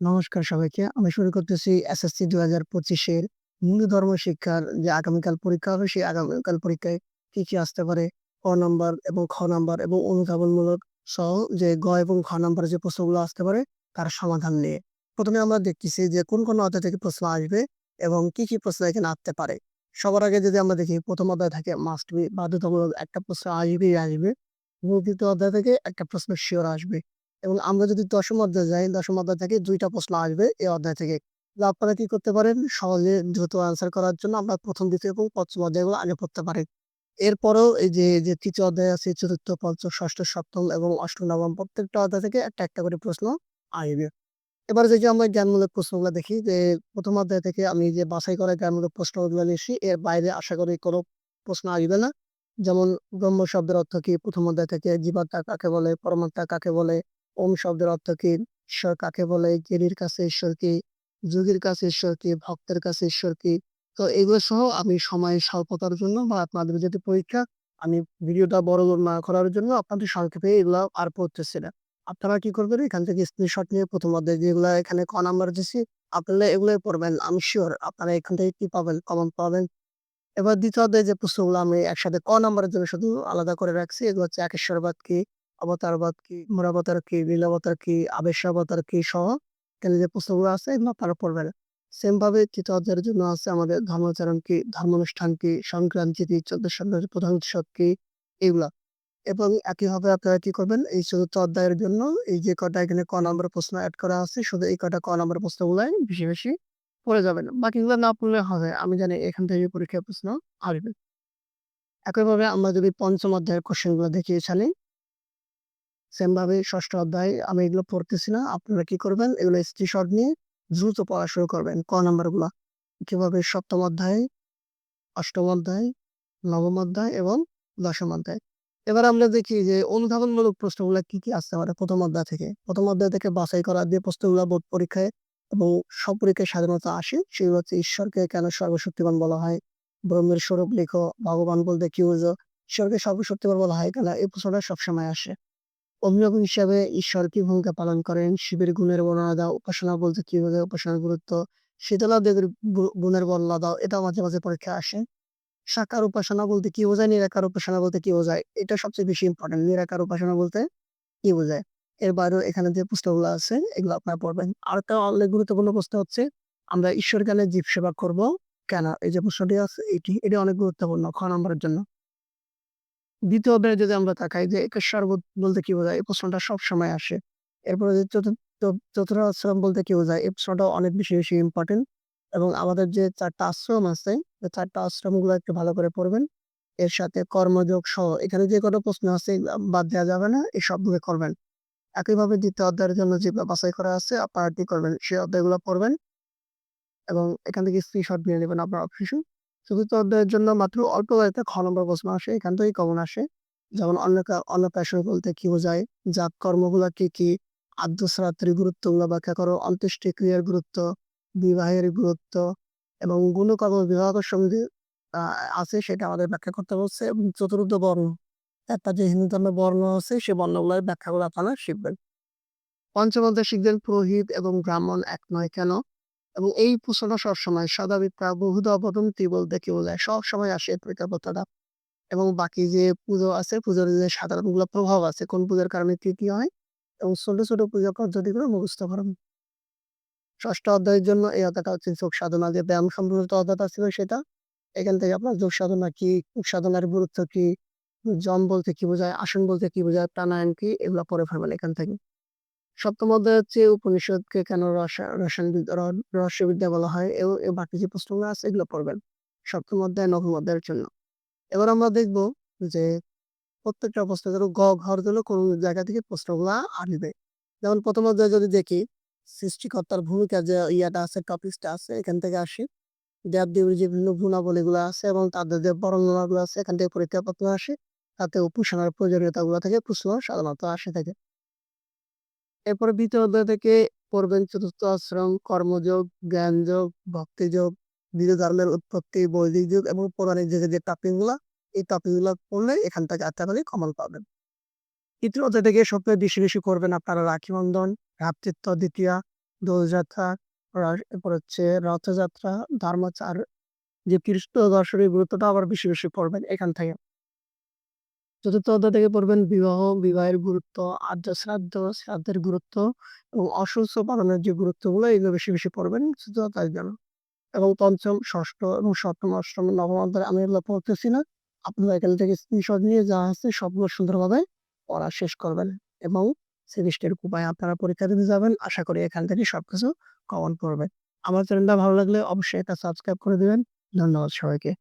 নমস্কার সবাইকে। আমি শুরু করতেছি এসএসসি ২০২৫ এর হিন্দু ধর্ম শিক্ষার যে আগামীকাল পরীক্ষা হবে, সেই আগামীকাল পরীক্ষায় কি, কি আসতে পারে? ক নাম্বার এবং খ নাম্বার এবং অনুধাবনমূলক সহ যে গ এবং ঘ নাম্বারের যে প্রশ্নগুলো আসতে পারে, তার সমাধান নিয়ে। প্রথমে আমরা দেখতেছি যে কোন, কোন অধ্যায় থেকে প্রশ্ন আসবে এবং কি, কি প্রশ্ন এখানে আসতে পারে। সবার আগে যদি আমরা দেখি প্রথম অধ্যায় থেকে মাস্ট বি বাধ্যতামূলক একটা প্রশ্ন আসবেই আসবে এবং ২য় অধ্যায় থেকে একটা প্রশ্ন শিওর আসবে এবং আমরা যদি ১ম অধ্যায়ে যাই, ১ম অধ্যায় থেকে ২ টা প্রশ্ন আসবে এই অধ্যায় থেকে। আপনারা কি করতে পারেন? সহজে দ্রুত আনসার করার জন্য আমরা ১ম, ২য় এবং ৫ম অধ্যায়গুলো আগে পড়তে পারেন। এরপরেও এই যে, যে ৩য় অধ্যায় আছে ৪র্থ, ৫ম, ৬ষ্ঠ, ৭ম এবং ৮ম, ৯ম প্রত্যেকটা অধ্যায় থেকে একটা, একটা করে প্রশ্ন আসবে। এবার যদি আমরা জ্ঞানমূলক প্রশ্নগুলা দেখি যে প্রথম অধ্যায় থেকে আমি যে বাছাই করা জ্ঞানমূলক প্রশ্নগুলো নিয়েছি, এর বাইরে আশা করি কোনো প্রশ্ন আসবে না। যেমন ব্রহ্ম শব্দের অর্থ কি? প্রথম অধ্যায় থেকে জীবাত্মা কাকে বলে? পরমাত্মা কাকে বলে? ওম শব্দের অর্থ কি? ঈশ্বর কাকে বলে? জ্ঞানীর কাছে ঈশ্বর কি? যোগীর কাছে ঈশ্বর কি? ভক্তের কাছে ঈশ্বর কি? তো এগুলো সহ আমি সময় স্বল্পতার জন্য বা আপনাদের যেহেতু পরীক্ষা, আমি ভিডিওটা বড় না করার জন্য আপনাদের সংক্ষেপে এগুলা আর পড়তেছি না। আপনারা কি করবেন? এখান থেকে স্ক্রিনশট নিয়ে ১ম অধ্যায় যেগুলা এখানে ক নাম্বার দিছি, আপনারা এগুলাই পড়বেন। আমি সিউর আপনারা এখান থেকে কি পাবেন? কমন পাবেন। এবার ২য় অধ্যায়ে যে প্রশ্নগুলো আমি একসাথে ক নাম্বারের জন্য শুধু আলাদা করে রাখছি, এগুলো হচ্ছে একেশ্বরবাদ কি? অবতারবাদ কি? মূলাবতার কি? লীলাবতার কি? আবেশাবতার কি? সহ এখানে যে প্রশ্নগুলো আছে এগুলো আপনারা পড়বেন। সেম ভাবে ৩য় অধ্যায়ের জন্য আছে আমাদের ধর্মাচরণ কি? ধর্মানুষ্ঠান কি? সংক্রান্তি কি? চন্দ্রসন্ধ্যার প্রধান উৎসব কি? এগুলা। এবং একইভাবে আপনারা কি করবেন? এই ৪র্থ অধ্যায়ের জন্য এই যে কটা এখানে ক নাম্বারের প্রশ্ন এড করা আছে, শুধু এই কটা ক নাম্বারের প্রশ্নগুলাই বেশি, বেশি পড়ে যাবেন। বাকিগুলো না পড়লে হবে। আমি জানি এখান থেকে পরীক্ষায় প্রশ্ন আসবে। একইভাবে আমরা যদি পঞ্চম অধ্যায়ের কোয়েশ্চেনগুলো দেখি এখানে সেম ভাবে ৬ষ্ঠ অধ্যায় আমি এগুলো পড়তেছি না। আপনারা কি করবেন? এগুলো স্ক্রিনশট নিয়ে দ্রুত পড়া শুরু করবেন ক নাম্বারগুলা। কীভাবে ৭ম অধ্যায়, ৮ম অধ্যায়, ৯ম অধ্যায় এবং ১০ম অধ্যায়। এবার আমরা দেখি যে অনুধাবনমূলক প্রশ্নগুলা কি, কি আসতে পারে ১ম অধ্যায় থেকে। ১ম অধ্যায় থেকে বাছাই করা যে প্রশ্নগুলা বোর্ড পরীক্ষায় এবং সব পরীক্ষায় সাধারণত আসে, সেগুলো হচ্ছে ঈশ্বরকে কেন সর্বশক্তিমান বলা হয়? ব্রহ্মের স্বরূপ লিখো। ভগবান বলতে কি বোঝো? ঈশ্বরকে সর্বশক্তিমান বলা হয় কেন? এই প্রশ্নটা সবসময় আসে। অভিভাবক হিসাবে ঈশ্বর কি ভূমিকা পালন করেন? শিবের গুণের বর্ণনা দাও। উপাসনা বলতে কি বোঝায়? উপাসনার গুরুত্ব। শীতলা দেবীর গুণের বর্ণনা দাও। এটাও মাঝে, মাঝে পরীক্ষায় আসে। সাকার উপাসনা বলতে কি বোঝায়? নিরাকার উপাসনা বলতে কি বোঝায়? এটা সবচেয়ে বেশি ইম্পোর্টেন্ট। নিরাকার উপাসনা বলতে কি বোঝায়? এর বাইরেও এখানে যে প্রশ্নগুলো আছে এগুলো আপনারা পড়বেন। আরেকটা অনেক গুরুত্বপূর্ণ প্রশ্ন হচ্ছে, আমরা ঈশ্বর জ্ঞানে জীব সেবা করব কেন? এই যে প্রশ্নটি আছে এটি, এটি অনেক গুরুত্বপূর্ণ খ নাম্বারের জন্য। ২য় অধ্যায়ে যদি আমরা তাকাই যে একেশ্বর বলতে কি বোঝায়? এই প্রশ্নটা সবসময় আসে। এরপরে যে চতুর্থ আশ্রম বলতে কি বোঝায়? এই প্রশ্নটাও অনেক বেশি, বেশি ইম্পোর্টেন্ট এবং আমাদের যে ৪ টা আশ্রম আছে, এই ৪ টা আশ্রমগুলো একটু ভালো করে পড়বেন। এর সাথে কর্মযোগ সহ এখানে যে কোনো প্রশ্ন আছে বাদ দেওয়া যাবে না। এই সবগুলো করবেন। একইভাবে দ্বিতীয় অধ্যায়ের জন্য যেগুলো বাছাই করা আছে আপনারা করবেন? সেই অধ্যায়গুলো পড়বেন এবং এখান থেকে স্ক্রিনশট নিয়ে নিবেন আপনার অবশ্যই। ৪র্থ অধ্যায়ের জন্য মাত্র অল্প কয়েকটা খ নম্বর প্রশ্ন আসে। এখান থেকেই কমন আসে। যেমন অন্নকা অন্নপ্রাশন বলতে কি বোঝায়? জাত কর্মগুলা কি, কি? আদ্য শ্রাদ্ধের গুরুত্বগুলো ব্যাখ্যা করো। অন্ত্যেষ্টি ক্রিয়ার গুরুত্ব, বিবাহের গুরুত্ব এবং গুণকর্ম সমিতি আ আছে সেটা আমাদের ব্যাখ্যা করতে বলছে চতুর্থ বর্ণ। একটা যে হিন্দু ধর্মের বর্ণ আছে সেই বর্ণগুলার ব্যাখ্যাগুলো আপনারা শিখবেন। পঞ্চম শিখবেন পুরোহিত এবং ব্রাহ্মণ এক নয় কেন? এবং এই প্রশ্নটা সবসময় সদাবিপ্রা বহুধা বদন্তি বলতে কি বোঝায়? সবসময় আসে প্রশ্নটা। এবং বাকি যে পুজো আছে, পুজোর যে সাধারণগুলো প্রভাব আছে, কোন পূজার কারণে কি, কি হয়? এবং ছোট, ছোট পূজা পদ্ধতিগুলো মুখস্থ করুন। ৬ষ্ঠ অধ্যায়ের জন্য এই অধ্যায়টা হচ্ছে যোগ সাধনা যে ব্যায়াম সম্পর্কিত অধ্যায়টা ছিল সেটা। এখান থেকে আপনার যোগ সাধনা কি? সাধনার গুরুত্ব কি? যম বলতে কি বোঝায়? আসন বলতে কি বোঝায়? প্রাণায়াম কি? এগুলা পরে ফেলবেন এখান থেকে। ৭ম অধ্যায় হচ্ছে উপনিষদকে কেন রসায়ন রহস্যবিদ্যা বলা হয়? এবং বাকি যে প্রশ্নগুলো আছে এগুলো পড়বেন। ৭ম অধ্যায়, ৯ম অধ্যায়ের জন্য। এবার আমরা দেখব যে প্রত্যেকটা প্রশ্নের জন্য গ, ঘর জন্য কোন জায়গা থেকে প্রশ্নগুলা আসবে। যেমন ১ম অধ্যায়ে যদি দেখি, সৃষ্টিকর্তার ভূমিকা যে ইয়াটা আছে, টপিকসটা আছে এখান থেকে আসে। দেব-দেবীর যে বিভিন্ন গুণাবলীগুলো আছে এবং তাদের যে বর্ণনাগুলো আছে এখান থেকে পরীক্ষায় প্রশ্ন আসে। তাতে উপাসনার প্রয়োজনীয়তাগুলো থেকে প্রশ্ন সাধারণত আসে থাকে। এরপরে ২য় অধ্যায় থেকে পড়বেন চতুর্থ আশ্রম, কর্মযোগ, জ্ঞানযোগ, ভক্তিযোগ, বিধ ধর্মের উৎপত্তি, বৈদিক যুগ এবং পৌরাণিক যুগের যে টপিকগুলা, এই টপিকগুলা পড়লে এখান থেকে আশা করি কমন পাবেন। ৩য় অধ্যায় থেকে সবথেকে বেশি, বেশি করবেন আপনারা রাখি বন্ধন, ভ্রাতৃত্ব দ্বিতীয়া, দোলযাত্রা, এরপর হচ্ছে রথযাত্রা, ধর্মচার যে কৃষ্ণ দর্শনের গুরুত্বটা আবার বেশি, বেশি পড়বেন এখান থেকে। চতুর্থ অধ্যায় থেকে পড়বেন বিবাহ, বিবাহের গুরুত্ব, আদ্য শ্রাদ্ধ, শ্রাদ্ধের গুরুত্ব এবং অসুস্থ পালনের যে গুরুত্বগুলো এগুলো বেশি, বেশি পড়বেন তাই জন্য। এবং পঞ্চম, ষষ্ঠ এবং সপ্তম, অষ্টম, নবম অধ্যায় আমি এগুলো পড়তেছি না। আপনারা এখান থেকে স্ক্রিনশট নিয়ে যা আছে সবগুলো সুন্দরভাবে পড়া শেষ করবেন এবং সেমিস্টার উপায়ে আপনারা পরীক্ষা দিতে যাবেন। আশা করি এখান থেকে সবকিছু কমন পড়বেন। আমার চ্যানেলটা ভালো লাগলে অবশ্যই এটা সাবস্ক্রাইব করে দিবেন। ধন্যবাদ সবাইকে।